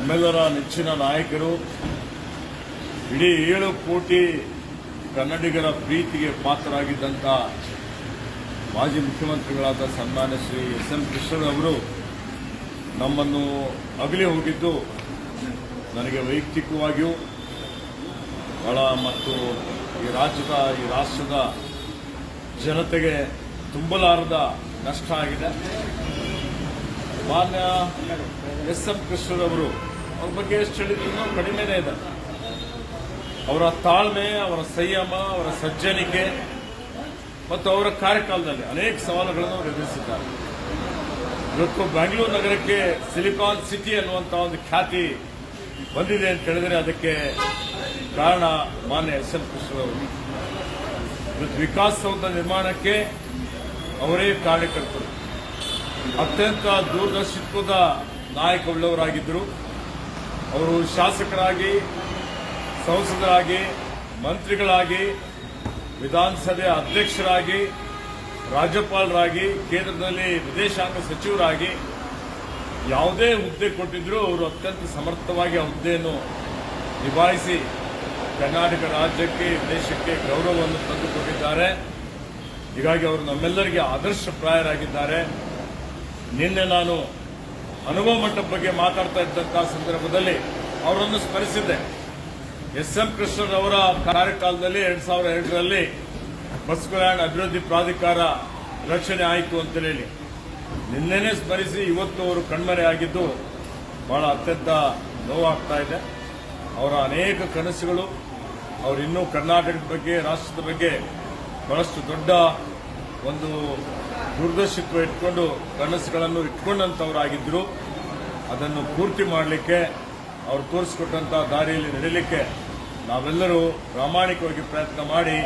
ನಮ್ಮೆಲ್ಲರ ನೆಚ್ಚಿನ ನಾಯಕರು, ಇಡೀ ಏಳು ಕೋಟಿ ಕನ್ನಡಿಗರ ಪ್ರೀತಿಗೆ ಪಾತ್ರರಾಗಿದ್ದಂಥ ಮಾಜಿ ಮುಖ್ಯಮಂತ್ರಿಗಳಾದ ಸನ್ಮಾನ್ಯ ಶ್ರೀ ಎಸ್ ಎಂ ಕೃಷ್ಣರವರು ನಮ್ಮನ್ನು ಅಗಲಿ ಹೋಗಿದ್ದು ನನಗೆ ವೈಯಕ್ತಿಕವಾಗಿಯೂ ಬಹಳ ಮತ್ತು ಈ ರಾಜ್ಯದ, ಈ ರಾಷ್ಟ್ರದ ಜನತೆಗೆ ತುಂಬಲಾರದ ನಷ್ಟ ಆಗಿದೆ. ಮಾನ್ಯ ಎಸ್ ಎಂ ಕೃಷ್ಣರವರು ಅವ್ರ ಬಗ್ಗೆ ಎಷ್ಟು ಹೇಳಿದ್ರು ಕಡಿಮೆನೇ ಇದೆ. ಅವರ ತಾಳ್ಮೆ, ಅವರ ಸಂಯಮ, ಅವರ ಸಜ್ಜನಿಕೆ ಮತ್ತು ಅವರ ಕಾರ್ಯಕಾಲದಲ್ಲಿ ಅನೇಕ ಸವಾಲುಗಳನ್ನು ಅವರು ಎದುರಿಸಿದ್ದಾರೆ. ಇವತ್ತು ಬೆಂಗಳೂರು ನಗರಕ್ಕೆ ಸಿಲಿಕಾನ್ ಸಿಟಿ ಅನ್ನುವಂಥ ಒಂದು ಖ್ಯಾತಿ ಬಂದಿದೆ ಅಂತ ಹೇಳಿದರೆ ಅದಕ್ಕೆ ಕಾರಣ ಮಾನ್ಯ ಎಸ್ ಎಲ್ ಕೃಷ್ಣರವರು ಇವತ್ತು ವಿಕಾಸಸೌಧ ನಿರ್ಮಾಣಕ್ಕೆ ಅವರೇ ಕಾರ್ಯಕರ್ತರು. ಅತ್ಯಂತ ದೂರದರ್ಶಿತ್ವದ ನಾಯಕವುಳ್ಳವರಾಗಿದ್ದರು. ಅವರು ಶಾಸಕರಾಗಿ, ಸಂಸದರಾಗಿ, ಮಂತ್ರಿಗಳಾಗಿ, ವಿಧಾನಸಭೆ ಅಧ್ಯಕ್ಷರಾಗಿ, ರಾಜ್ಯಪಾಲರಾಗಿ, ಕೇಂದ್ರದಲ್ಲಿ ವಿದೇಶಾಂಗ ಸಚಿವರಾಗಿ ಯಾವುದೇ ಹುದ್ದೆ ಕೊಟ್ಟಿದ್ರೂ ಅವರು ಅತ್ಯಂತ ಸಮರ್ಥವಾಗಿ ಆ ಹುದ್ದೆಯನ್ನು ನಿಭಾಯಿಸಿ ಕರ್ನಾಟಕ ರಾಜ್ಯಕ್ಕೆ, ದೇಶಕ್ಕೆ ಗೌರವವನ್ನು ತಂದುಕೊಟ್ಟಿದ್ದಾರೆ. ಹೀಗಾಗಿ ಅವರು ನಮ್ಮೆಲ್ಲರಿಗೆ ಆದರ್ಶಪ್ರಾಯರಾಗಿದ್ದಾರೆ ನಿನ್ನೆ ನಾನು ಅನುಭವ ಮಟ್ಟದ ಬಗ್ಗೆ ಮಾತಾಡ್ತಾ ಇದ್ದಂತಹ ಸಂದರ್ಭದಲ್ಲಿ ಅವರನ್ನು ಸ್ಮರಿಸಿದ್ದೆ. ಎಸ್ ಎಂ ಅವರ ಕಾರ್ಯಕಾಲದಲ್ಲಿ ಎರಡ್ ಸಾವಿರದ ಎರಡರಲ್ಲಿ ಬಸ್ ಕಲ್ಯಾಣ ಅಭಿವೃದ್ಧಿ ಪ್ರಾಧಿಕಾರ ರಚನೆ ಆಯಿತು ಅಂತ ಹೇಳಿ. ನಿನ್ನೆನೇ ಸ್ಮರಿಸಿ ಇವತ್ತು ಅವರು ಕಣ್ಮರೆ ಆಗಿದ್ದು ಬಹಳ ಅತ್ಯಂತ ನೋವಾಗ್ತಾ ಇದೆ. ಅವರ ಅನೇಕ ಕನಸುಗಳು, ಅವರು ಇನ್ನೂ ಕರ್ನಾಟಕದ ಬಗ್ಗೆ, ರಾಷ್ಟ್ರದ ಬಗ್ಗೆ ಬಹಳಷ್ಟು ದೊಡ್ಡ ಒಂದು ದೂರದರ್ಶಿತ್ವ ಇಟ್ಕೊಂಡು, ಕನಸುಗಳನ್ನು ಇಟ್ಕೊಂಡಂಥವರಾಗಿದ್ದರು ಅದನ್ನು ಪೂರ್ತಿ ಮಾಡಲಿಕ್ಕೆ, ಅವರು ತೋರಿಸ್ಕೊಟ್ಟಂಥ ದಾರಿಯಲ್ಲಿ ನಡೀಲಿಕ್ಕೆ ನಾವೆಲ್ಲರೂ ಪ್ರಾಮಾಣಿಕವಾಗಿ ಪ್ರಯತ್ನ ಮಾಡಿ